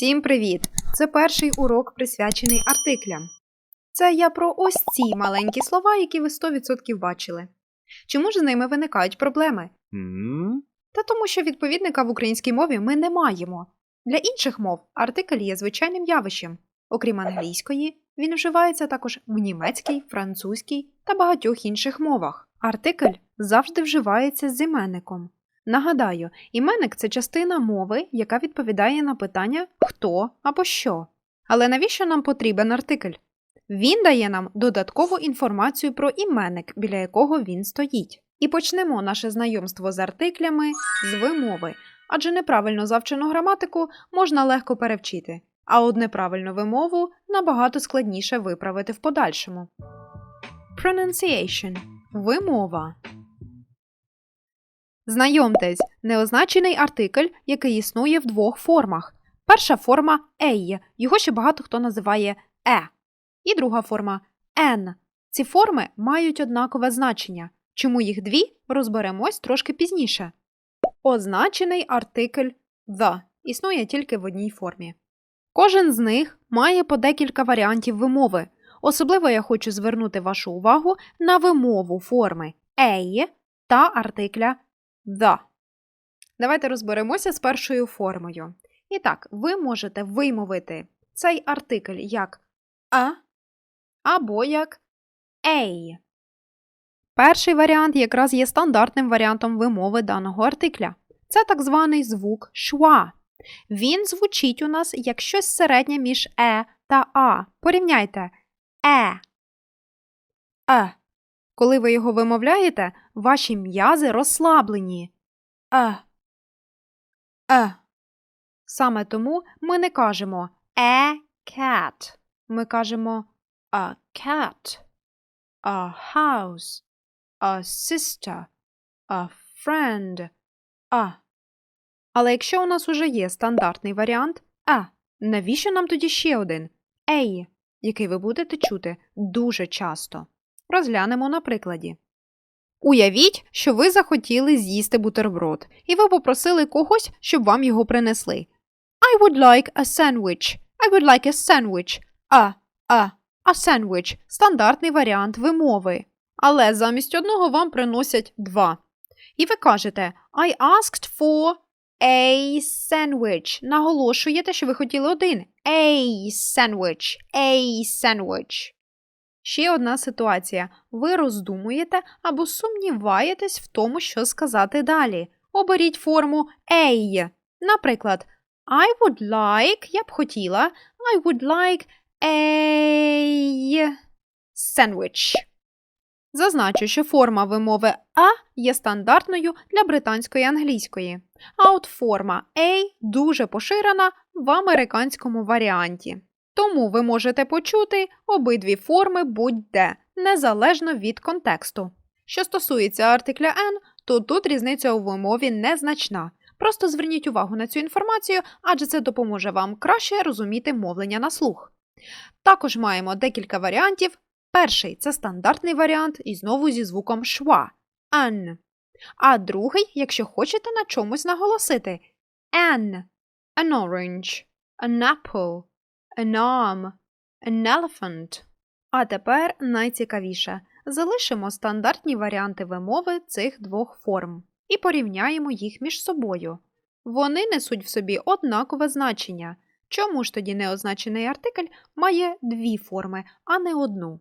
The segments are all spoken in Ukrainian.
Всім привіт! Це перший урок присвячений артиклям. Це я про ось ці маленькі слова, які ви 100% бачили. Чому ж з ними виникають проблеми? М? Та тому, що відповідника в українській мові ми не маємо. Для інших мов артикль є звичайним явищем. Окрім англійської, він вживається також в німецькій, французькій та багатьох інших мовах. Артикль завжди вживається з іменником. Нагадаю, іменник це частина мови, яка відповідає на питання хто або що. Але навіщо нам потрібен артикль? Він дає нам додаткову інформацію про іменник, біля якого він стоїть. І почнемо наше знайомство з артиклями з вимови, адже неправильно завчену граматику можна легко перевчити, а от неправильну вимову набагато складніше виправити в подальшому. Pronunciation – вимова. Знайомтесь, неозначений артикль, який існує в двох формах. Перша форма «ей», його ще багато хто називає е. І друга форма «н». Ці форми мають однакове значення. Чому їх дві, розберемось трошки пізніше. Означений артикль «the» існує тільки в одній формі. Кожен з них має по декілька варіантів вимови. Особливо я хочу звернути вашу увагу на вимову форми «ей» та артикля «the». Давайте розберемося з першою формою. І так, ви можете вимовити цей артикль як «а» або як «ей». Перший варіант якраз є стандартним варіантом вимови даного артикля. Це так званий звук шва. Він звучить у нас як щось середнє між е та а. Порівняйте е. Е. Коли ви його вимовляєте, ваші м'язи розслаблені. Е. Е. Саме тому ми не кажемо a cat. Ми кажемо a cat, a house, a sister, a friend, a. Але якщо у нас уже є стандартний варіант а, навіщо нам тоді ще один ей, який ви будете чути дуже часто? Розглянемо на прикладі. Уявіть, що ви захотіли з'їсти бутерброд, і ви попросили когось, щоб вам його принесли. I would like a sandwich. I would like a sandwich. А, а, a sandwich – стандартний варіант вимови. Але замість одного вам приносять два. І ви кажете I asked for a sandwich. Наголошуєте, що ви хотіли один. A sandwich. A sandwich. Ще одна ситуація. Ви роздумуєте або сумніваєтесь в тому, що сказати далі. Оберіть форму A. Наприклад, I would like, я б хотіла, I would like a sandwich. Зазначу, що форма вимови А є стандартною для британської англійської, а от форма A дуже поширена в американському варіанті. Тому ви можете почути обидві форми будь-де, незалежно від контексту. Що стосується артикля N, то тут різниця у вимові незначна. Просто зверніть увагу на цю інформацію, адже це допоможе вам краще розуміти мовлення на слух. Також маємо декілька варіантів. Перший це стандартний варіант і знову зі звуком шва an. А другий, якщо хочете на чомусь наголосити an, an orange, an apple, an arm, an elephant. А тепер найцікавіше. Залишимо стандартні варіанти вимови цих двох форм і порівняємо їх між собою. Вони несуть в собі однакове значення. Чому ж тоді неозначений артикль має дві форми, а не одну?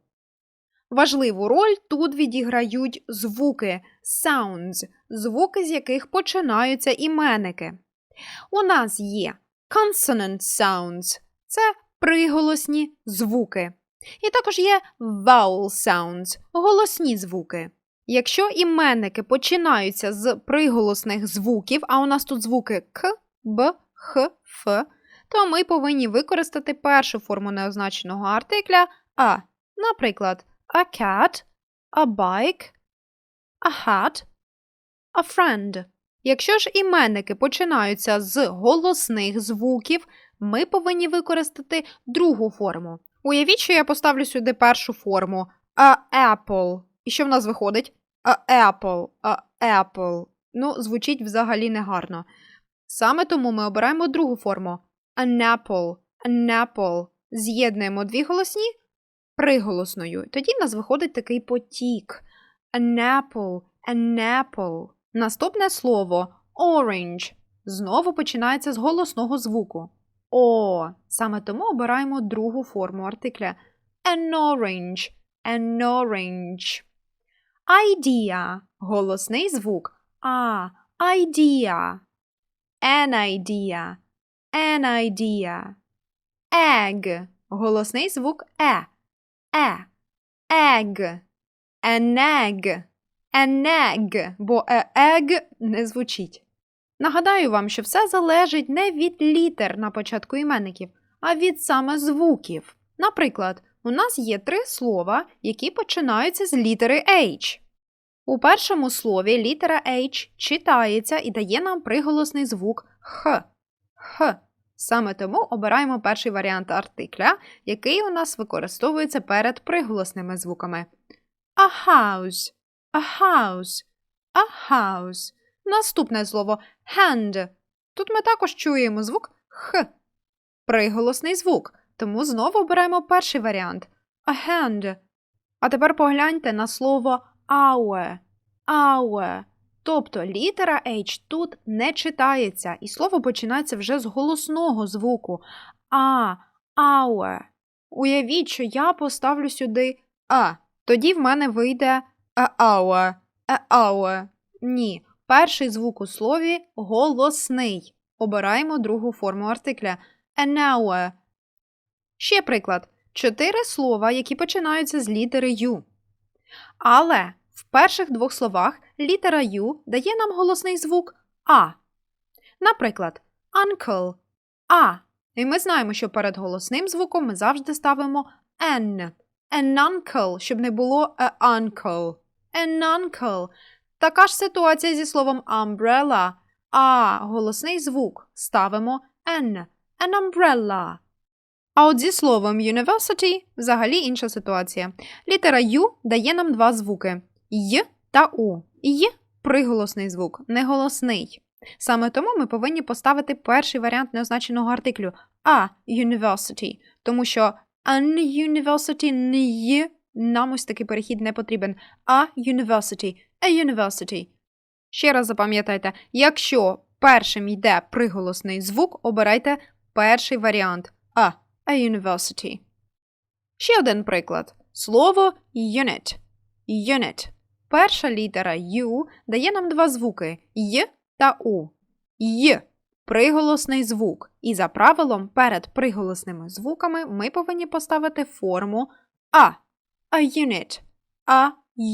Важливу роль тут відіграють звуки sounds, звуки, з яких починаються іменники. У нас є consonant sounds це приголосні звуки. І також є vowel sounds голосні звуки. Якщо іменники починаються з приголосних звуків, а у нас тут звуки К, Б, Х, Ф, то ми повинні використати першу форму неозначеного артикля А. Наприклад, a cat, a bike, a hat, a friend. Якщо ж іменники починаються з голосних звуків, ми повинні використати другу форму. Уявіть, що я поставлю сюди першу форму a apple. І що в нас виходить? A apple, a apple. Ну, звучить взагалі негарно. Саме тому ми обираємо другу форму an apple, an apple. З'єднуємо дві голосні приголосною. Тоді в нас виходить такий потік. An apple, an apple. Наступне слово orange. Знову починається з голосного звуку. О. Саме тому обираємо другу форму артикля. An orange, an orange. Idea. Голосний звук. А. Idea. An idea. An idea. Egg. Голосний звук е. Е. Egg. An egg. An egg. Бо е egg не звучить. Нагадаю вам, що все залежить не від літер на початку іменників, а від саме звуків. Наприклад, у нас є три слова, які починаються з літери H. У першому слові літера H читається і дає нам приголосний звук Х. Х. Саме тому обираємо перший варіант артикля, який у нас використовується перед приголосними звуками. A house. A house. A house. Наступне слово hand. Тут ми також чуємо звук Х. Приголосний звук. Тому знову обираємо перший варіант a hand. А тепер погляньте на слово our. Our. Тобто літера H тут не читається, і слово починається вже з голосного звуку. А, our. Уявіть, що я поставлю сюди А. Тоді в мене вийде a hour. Ні. Перший звук у слові голосний. Обираємо другу форму артикля an. Ще приклад. Чотири слова, які починаються з літери Ю. Але в перших двох словах літера Ю дає нам голосний звук А. Наприклад, uncle А. І ми знаємо, що перед голосним звуком ми завжди ставимо N. An uncle, щоб не було a uncle. An uncle. Така ж ситуація зі словом umbrella. А голосний звук ставимо N. An umbrella. А от зі словом university взагалі інша ситуація. Літера Ю дає нам два звуки Й та У. Й приголосний звук, неголосний. Саме тому ми повинні поставити перший варіант неозначеного артиклю А university, тому що an university не є, нам ось такий перехід не потрібен. А university, a university. Ще раз запам'ятайте, якщо першим йде приголосний звук, обирайте перший варіант А a university. Ще один приклад. Слово unit. Unit. Перша літера U дає нам два звуки Й та У. Й приголосний звук. І за правилом перед приголосними звуками ми повинні поставити форму А. A unit. A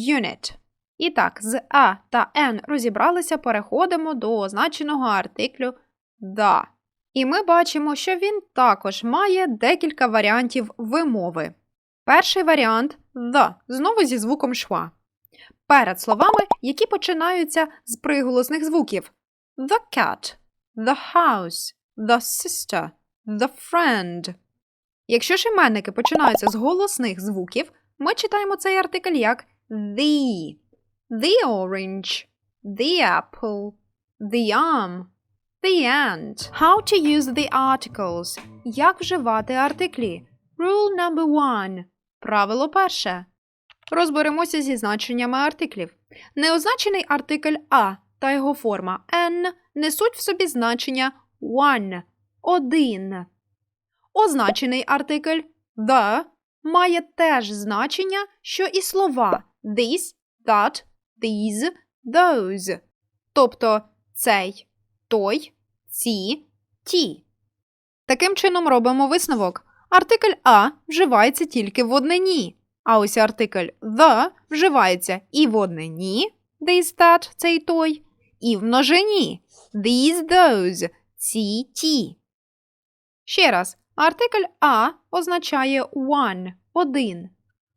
unit. І так, з А та Н розібралися, переходимо до означеного артиклю да. І ми бачимо, що він також має декілька варіантів вимови. Перший варіант the, знову зі звуком шва. Перед словами, які починаються з приголосних звуків: the cat, the house, the sister, the friend. Якщо ж іменники починаються з голосних звуків, ми читаємо цей артикль як the, the orange, the apple, the arm. The end. How to use the articles. Як вживати артиклі. Rule number one. Правило перше. Розберемося зі значеннями артиклів. Неозначений артикль А та його форма N несуть в собі значення one – один. Означений артикль the має теж значення, що і слова this, that, these, those. Тобто цей, той, ці, ті. Таким чином робимо висновок. Артикль А вживається тільки в однині, а ось артикль the вживається і в однині this, that, цей той, і в множині these, those, ці, ті. Ще раз, артикль А означає one один.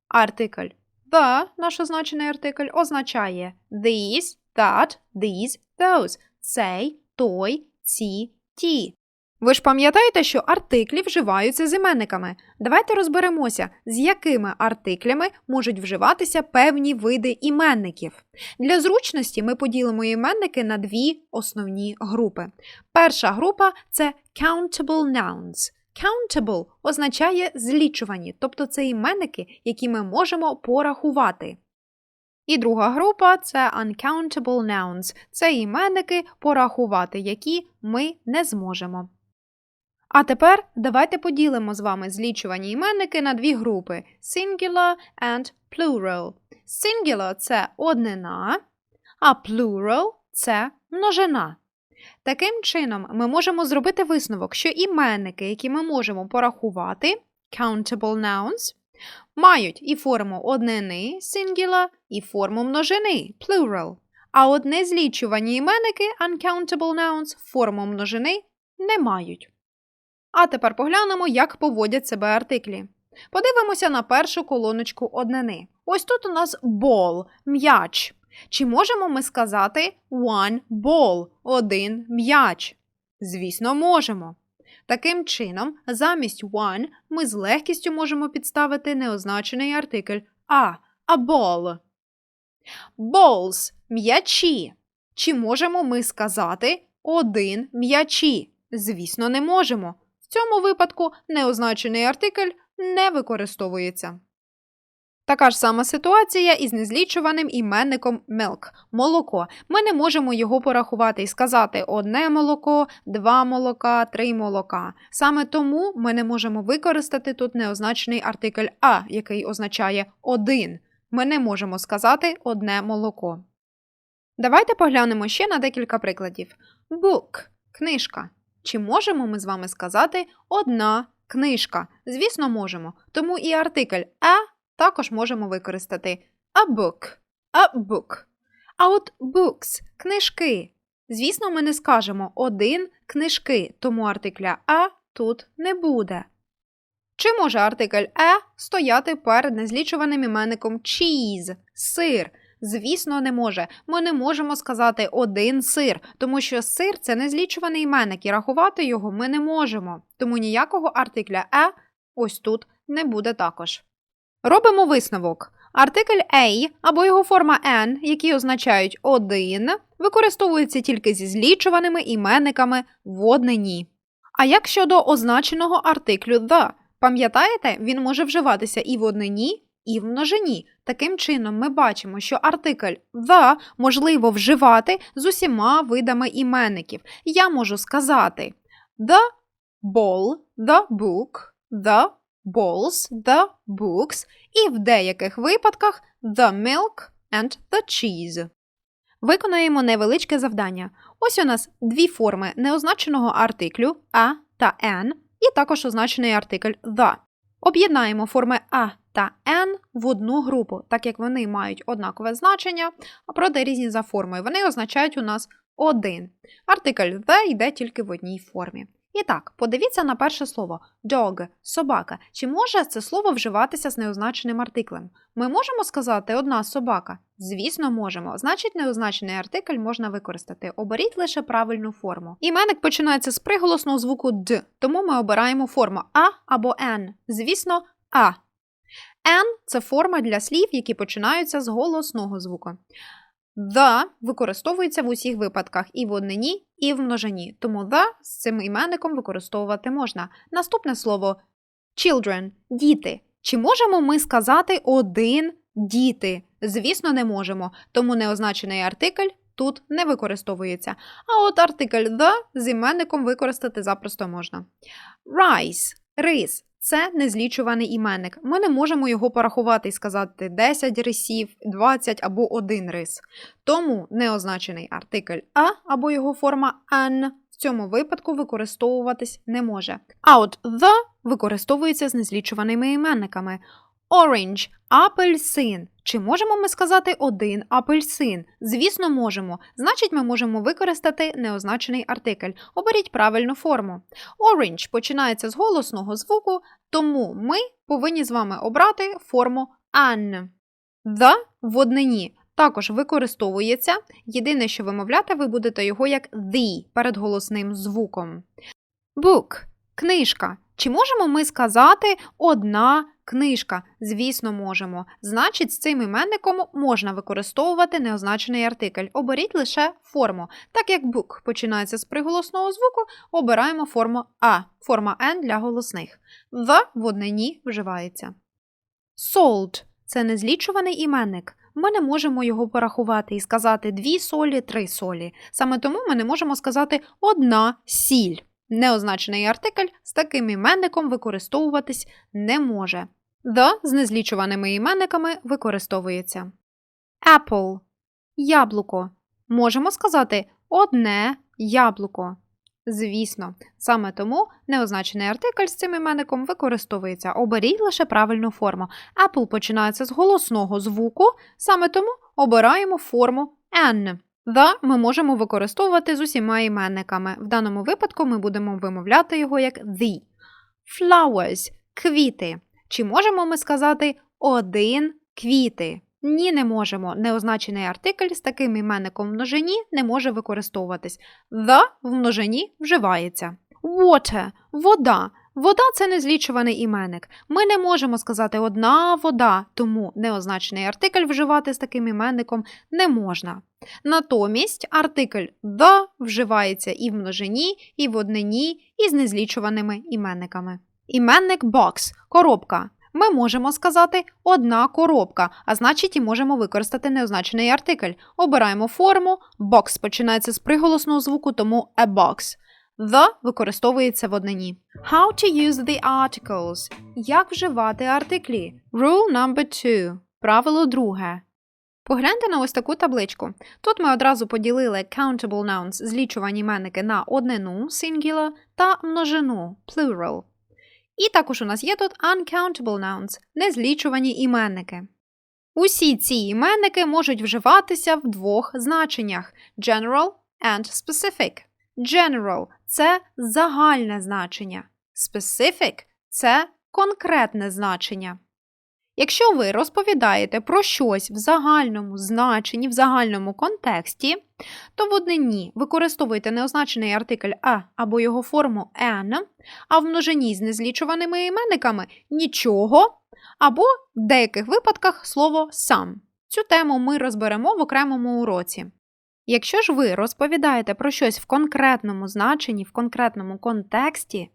Артикль the, наш означений артикль, означає this, that, these, those, цей, той, ці, ті. Ви ж пам'ятаєте, що артиклі вживаються з іменниками. Давайте розберемося, з якими артиклями можуть вживатися певні види іменників. Для зручності ми поділимо іменники на дві основні групи. Перша група це countable nouns. Countable означає злічувані, тобто це іменники, які ми можемо порахувати. І друга група це uncountable nouns. Це іменники порахувати, які ми не зможемо. А тепер давайте поділимо з вами злічувані іменники на дві групи singular and plural. Singular – це однина, а plural – це множина. Таким чином, ми можемо зробити висновок, що іменники, які ми можемо порахувати, countable nouns, мають і форму однини singular, і форму множини plural. А от незлічувані іменники uncountable nouns форму множини не мають. А тепер поглянемо, як поводять себе артиклі. Подивимося на першу колоночку однини. Ось тут у нас ball – м'яч. Чи можемо ми сказати one ball – один м'яч? Звісно, можемо. Таким чином, замість one ми з легкістю можемо підставити неозначений артикль а, а ball. Balls – м'ячі. Чи можемо ми сказати один м'ячі? Звісно, не можемо. В цьому випадку неозначений артикль не використовується. Така ж сама ситуація із незлічуваним іменником milk – молоко. Ми не можемо його порахувати і сказати одне молоко, два молока, три молока. Саме тому ми не можемо використати тут неозначений артикль а, який означає один. Ми не можемо сказати одне молоко. Давайте поглянемо ще на декілька прикладів. Book – книжка. Чи можемо ми з вами сказати одна книжка? Звісно, можемо. Тому і артикль а також можемо використати a book, a book. А от books – книжки. Звісно, ми не скажемо один книжки, тому артикля а тут не буде. Чи може артикль «е» стояти перед незлічуваним іменником cheese – сир? Звісно, не може. Ми не можемо сказати один сир, тому що сир це незлічуваний іменник, і рахувати його ми не можемо. Тому ніякого артикля «е» ось тут не буде також. Робимо висновок. Артикль «a» або його форма «n», які означають один, використовується тільки зі злічуваними іменниками в однині. А як щодо означеного артиклю «the»? Пам'ятаєте, він може вживатися і в однині, і в множині. Таким чином, ми бачимо, що артикль the можливо вживати з усіма видами іменників. Я можу сказати the ball, the book, the balls, the books і в деяких випадках the milk and the cheese. Виконаємо невеличке завдання. Ось у нас дві форми неозначеного артиклю а та n, і також означений артикль the. Об'єднаємо форми а та n в одну групу, так як вони мають однакове значення, а проте різні за формою. Вони означають у нас один. Артикль the йде тільки в одній формі. І так, подивіться на перше слово dog – собака. Чи може це слово вживатися з неозначеним артиклем? Ми можемо сказати одна собака? Звісно, можемо. Значить, неозначений артикль можна використати. Оберіть лише правильну форму. Іменник починається з приголосного звуку д, тому ми обираємо форму а або н. Звісно, а. N – це форма для слів, які починаються з голосного звуку. The використовується в усіх випадках і в однині, і в множині. Тому the з цим іменником використовувати можна. Наступне слово children діти. Чи можемо ми сказати один діти? Звісно, не можемо, тому неозначений артикль тут не використовується. А от артикль the з іменником використати запросто можна. Rice рис. Це незлічуваний іменник. Ми не можемо його порахувати і сказати 10 рисів, 20 або 1 рис. Тому неозначений артикль а або його форма an в цьому випадку використовуватись не може. А от the використовується з незлічуваними іменниками. Orange – апельсин. Чи можемо ми сказати один апельсин? Звісно, можемо. Значить, ми можемо використати неозначений артикль. Оберіть правильну форму. Orange починається з голосного звуку, тому ми повинні з вами обрати форму an. The в однині також використовується. Єдине, що вимовляти ви будете його як the перед голосним звуком. Book – книжка. Чи можемо ми сказати одна книжка? Звісно, можемо. Значить, з цим іменником можна використовувати неозначений артикль. Оберіть лише форму. Так як book починається з приголосного звуку, обираємо форму А, форма N для голосних. The в однині вживається. Sold – це незлічуваний іменник. Ми не можемо його порахувати і сказати дві солі, три солі. Саме тому ми не можемо сказати одна сіль. Неозначений артикль з таким іменником використовуватись не може. The з незлічуваними іменниками використовується. Apple яблуко. Можемо сказати одне яблуко. Звісно, саме тому неозначений артикль з цим іменником використовується. Оберіть лише правильну форму. Apple починається з голосного звуку, саме тому обираємо форму N. The ми можемо використовувати з усіма іменниками. В даному випадку ми будемо вимовляти його як the. Flowers квіти. Чи можемо ми сказати один квіти? Ні, не можемо. Неозначений артикль з таким іменником в множині не може використовуватись. The в множині вживається. Water вода. Вода це незлічуваний іменник. Ми не можемо сказати одна вода, тому неозначений артикль вживати з таким іменником не можна. Натомість артикль the вживається і в множині, і в однині, і з незлічуваними іменниками. Іменник box коробка. Ми можемо сказати одна коробка, а значить і можемо використати неозначений артикль. Обираємо форму, box починається з приголосного звуку, тому a box. The використовується в однині. How to use the articles. Як вживати артиклі? Rule number two. Правило друге. Погляньте на ось таку табличку. Тут ми одразу поділили countable nouns, злічувані іменники на однину singular та множину plural. І також у нас є тут uncountable nouns, незлічувані іменники. Усі ці іменники можуть вживатися в двох значеннях general and specific. General це загальне значення. Specific це конкретне значення. Якщо ви розповідаєте про щось в загальному значенні, в загальному контексті, то в однині використовуйте неозначений артикль а або його форму an, а в множині з незлічуваними іменниками нічого, або в деяких випадках слово сам. Цю тему ми розберемо в окремому уроці. Якщо ж ви розповідаєте про щось в конкретному значенні, в конкретному контексті,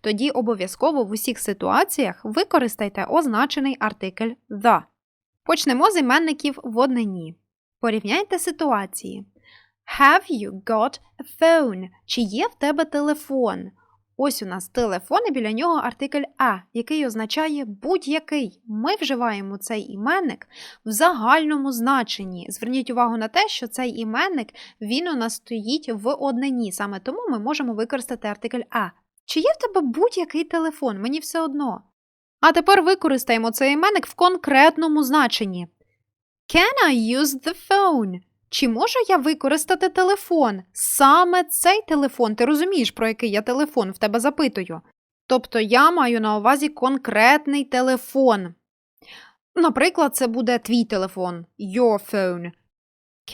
тоді обов'язково в усіх ситуаціях використайте означений артикль the. Почнемо з іменників в однині. Порівняйте ситуації. Have you got a phone? Чи є в тебе телефон? Ось у нас телефон і біля нього артикль А, який означає будь-який. Ми вживаємо цей іменник в загальному значенні. Зверніть увагу на те, що цей іменник він у нас стоїть в однині. Саме тому ми можемо використати артикль А. Чи є в тебе будь-який телефон? Мені все одно. А тепер використаємо цей іменник в конкретному значенні. Can I use the phone? Чи можу я використати телефон? Саме цей телефон, ти розумієш, про який я телефон в тебе запитую. Тобто я маю на увазі конкретний телефон. Наприклад, це буде твій телефон, your phone.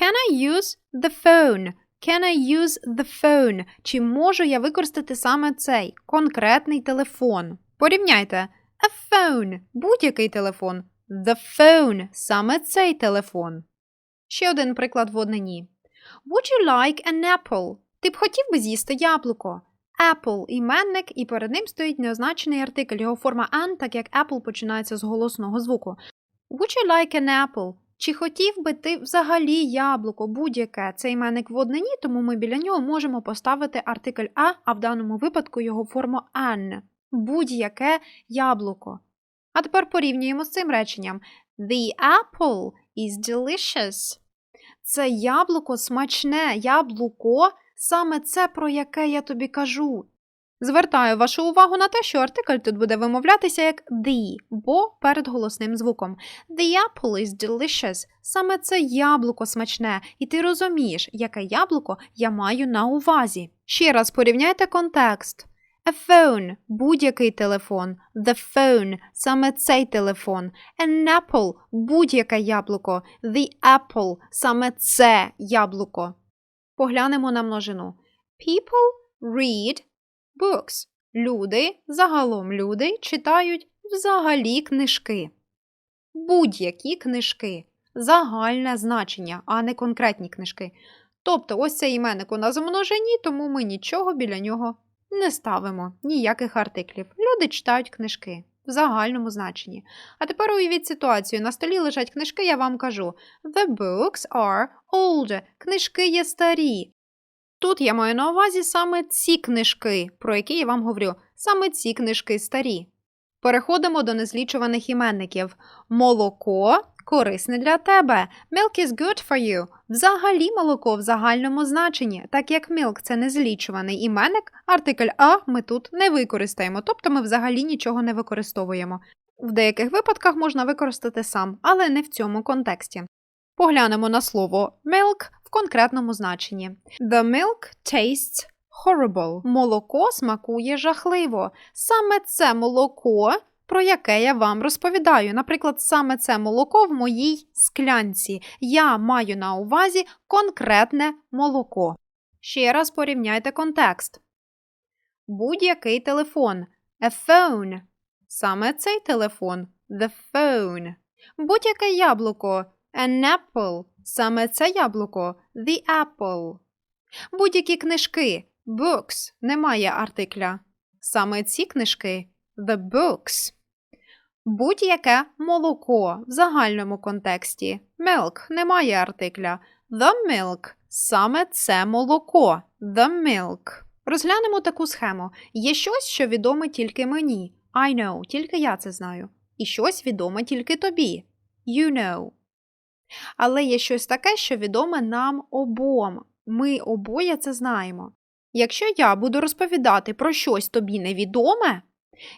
Can I use the phone? Can I use the phone? Чи можу я використати саме цей конкретний телефон? Порівняйте a phone будь-який телефон. The phone саме цей телефон. Ще один приклад в однині. Would you like an apple? Ти б хотів би з'їсти яблуко? Apple іменник, і перед ним стоїть неозначений артикль, його форма an, так як apple починається з голосного звуку. Would you like an apple? Чи хотів би ти взагалі яблуко, будь-яке? Це іменник в однині, тому ми біля нього можемо поставити артикль А, а в даному випадку його форму an. Будь-яке яблуко. А тепер порівнюємо з цим реченням. The apple is delicious. Це яблуко смачне, яблуко саме це, про яке я тобі кажу. Звертаю вашу увагу на те, що артикль тут буде вимовлятися як the, бо перед голосним звуком. The apple is delicious. Саме це яблуко смачне, і ти розумієш, яке яблуко я маю на увазі. Ще раз порівняйте контекст. A phone – будь-який телефон. The phone – саме цей телефон. An apple – будь-яке яблуко. The apple – саме це яблуко. Поглянемо на множину. People read books. Люди, загалом люди читають взагалі книжки. Будь-які книжки. Загальне значення, а не конкретні книжки. Тобто, ось цей іменник у нас в множині, тому ми нічого біля нього не ставимо, ніяких артиклів. Люди читають книжки в загальному значенні. А тепер уявіть ситуацію. На столі лежать книжки, я вам кажу: The books are old. Книжки є старі. Тут я маю на увазі саме ці книжки, про які я вам говорю. Саме ці книжки старі. Переходимо до незлічуваних іменників. Молоко корисне для тебе. Milk is good for you. Взагалі молоко в загальному значенні, так як milk – це незлічуваний іменник, артикль А ми тут не використаємо, тобто ми взагалі нічого не використовуємо. В деяких випадках можна використати сам, але не в цьому контексті. Поглянемо на слово milk в конкретному значенні. The milk tastes horrible. Молоко смакує жахливо. Саме це молоко, про яке я вам розповідаю. Наприклад, саме це молоко в моїй склянці. Я маю на увазі конкретне молоко. Ще раз порівняйте контекст. Будь-який телефон. A phone. Саме цей телефон. The phone. Будь-яке яблуко. An apple. Саме це яблуко. The apple. Будь-які книжки. Books. Немає артикля. Саме ці книжки. The books. Будь-яке молоко в загальному контексті. Milk немає артикля. The milk. Саме це молоко. The milk. Розглянемо таку схему. Є щось, що відоме тільки мені. I know, тільки я це знаю. І щось відоме тільки тобі. You know. Але є щось таке, що відоме нам обом. Ми обоє це знаємо. Якщо я буду розповідати про щось тобі невідоме,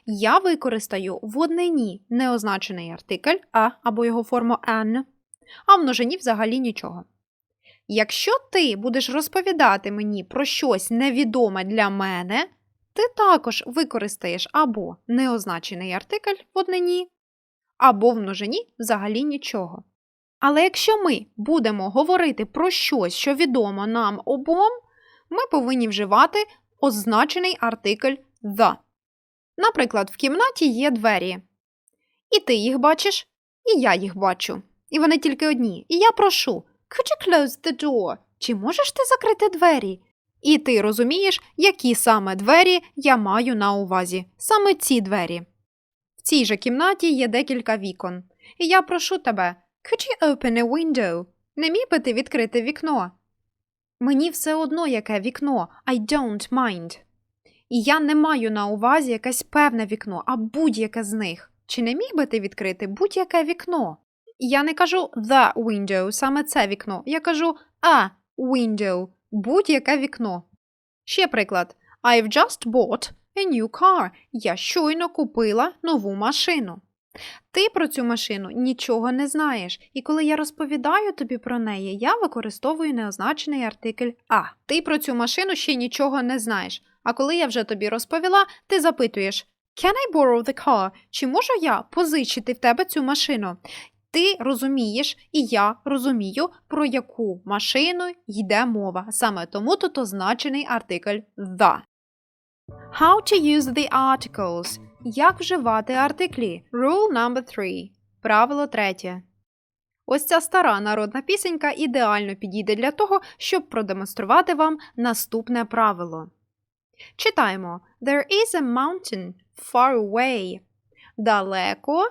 я використаю в однині неозначений артикль а або його форму an, а в множині взагалі нічого. Якщо ти будеш розповідати мені про щось невідоме для мене, ти також використаєш або неозначений артикль в однині, або в множині взагалі нічого. Але якщо ми будемо говорити про щось, що відомо нам обом, ми повинні вживати означений артикль the. Наприклад, в кімнаті є двері. І ти їх бачиш, і я їх бачу. І вони тільки одні. І я прошу Could you close the door? Чи можеш ти закрити двері? І ти розумієш, які саме двері я маю на увазі. Саме ці двері. В цій же кімнаті є декілька вікон. І я прошу тебе Could you open a window? Не міг би ти відкрити вікно? Мені все одно яке вікно. I don't mind. І я не маю на увазі якесь певне вікно, а будь-яке з них. Чи не міг би ти відкрити будь-яке вікно? Я не кажу the window, саме це вікно. Я кажу a window, будь-яке вікно. Ще приклад. I've just bought a new car. Я щойно купила нову машину. Ти про цю машину нічого не знаєш, і коли я розповідаю тобі про неї, я використовую неозначений артикль А. Ти про цю машину ще нічого не знаєш. А коли я вже тобі розповіла, ти запитуєш Can I borrow the car? Чи можу я позичити в тебе цю машину? Ти розумієш, і я розумію, про яку машину йде мова. Саме тому тут означений артикль the. How to use the articles. Як вживати артиклі? Rule number 3. Правило третє. Ось ця стара народна пісенька ідеально підійде для того, щоб продемонструвати вам наступне правило. Читаємо There is a mountain far away. Далеко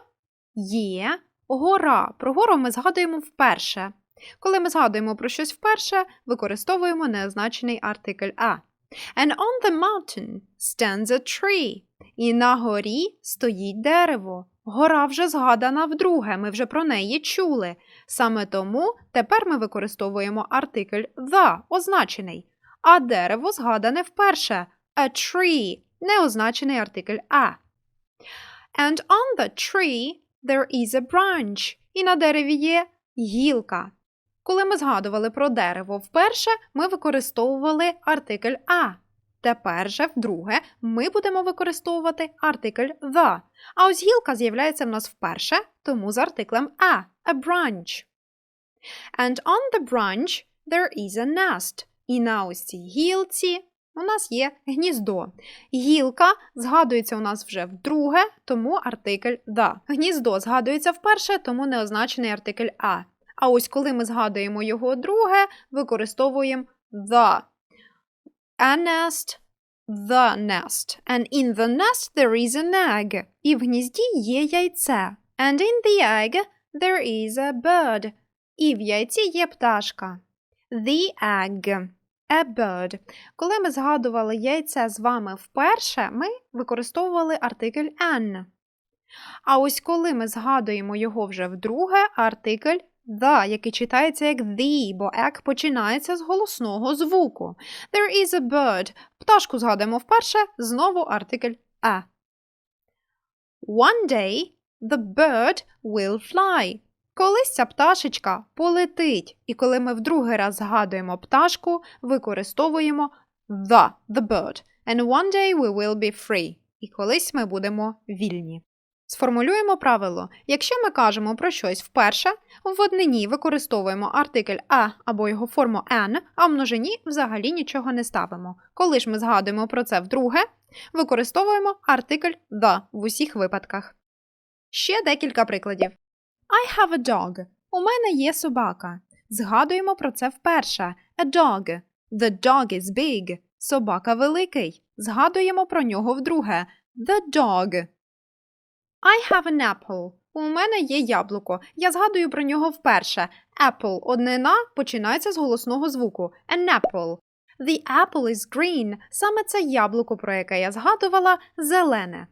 є гора. Про гору ми згадуємо вперше. Коли ми згадуємо про щось вперше, використовуємо неозначений артикль А. And on the mountain stands a tree. І на горі стоїть дерево. Гора вже згадана вдруге, ми вже про неї чули. Саме тому тепер ми використовуємо артикль the, означений, а дерево згадане вперше a tree, неозначений артикль а. And on the tree there is a branch. І на дереві є гілка. Коли ми згадували про дерево вперше, ми використовували артикль а. Тепер же, вдруге, ми будемо використовувати артикль the. А ось гілка з'являється в нас вперше, тому з артиклем a, a branch. And on the branch there is a nest. І на ось цій гілці у нас є гніздо. Гілка згадується у нас вже вдруге, тому артикль the. Гніздо згадується вперше, тому неозначений артикль а. А ось коли ми згадуємо його друге, використовуємо the. A nest, the nest. And in the nest there is an egg. І в гнізді є яйце. And in the egg there is a bird. І в яйці є пташка. The egg. A bird. Коли ми згадували яйце з вами вперше, ми використовували артикль an. А ось коли ми згадуємо його вже вдруге, артикль the, який читається як the, бо egg починається з голосного звуку. There is a bird. Пташку згадуємо вперше, знову артикль a. One day the bird will fly. Колись ця пташечка полетить. І коли ми в другий раз згадуємо пташку, використовуємо the, the bird. And one day we will be free. І колись ми будемо вільні. Сформулюємо правило. Якщо ми кажемо про щось вперше, в однині використовуємо артикль а або його форму an, а в множині взагалі нічого не ставимо. Коли ж ми згадуємо про це вдруге, використовуємо артикль the в усіх випадках. Ще декілька прикладів. I have a dog. У мене є собака. Згадуємо про це вперше. A dog. The dog is big. Собака великий. Згадуємо про нього вдруге. The dog. I have an apple. У мене є яблуко. Я згадую про нього вперше. Apple – однина починається з голосного звуку. An apple. The apple is green. Саме це яблуко, про яке я згадувала, зелене.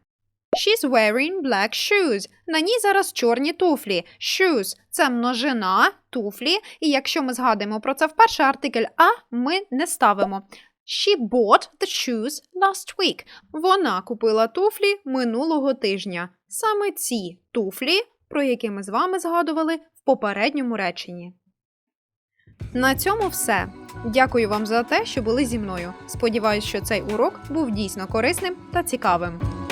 She's wearing black shoes. На ній зараз чорні туфлі. Shoes – це множина, туфлі. І якщо ми згадуємо про це вперше, артикль а ми не ставимо. She bought the shoes last week. Вона купила туфлі минулого тижня. Саме ці туфлі, про які ми з вами згадували в попередньому реченні. На цьому все. Дякую вам за те, що були зі мною. Сподіваюсь, що цей урок був дійсно корисним та цікавим.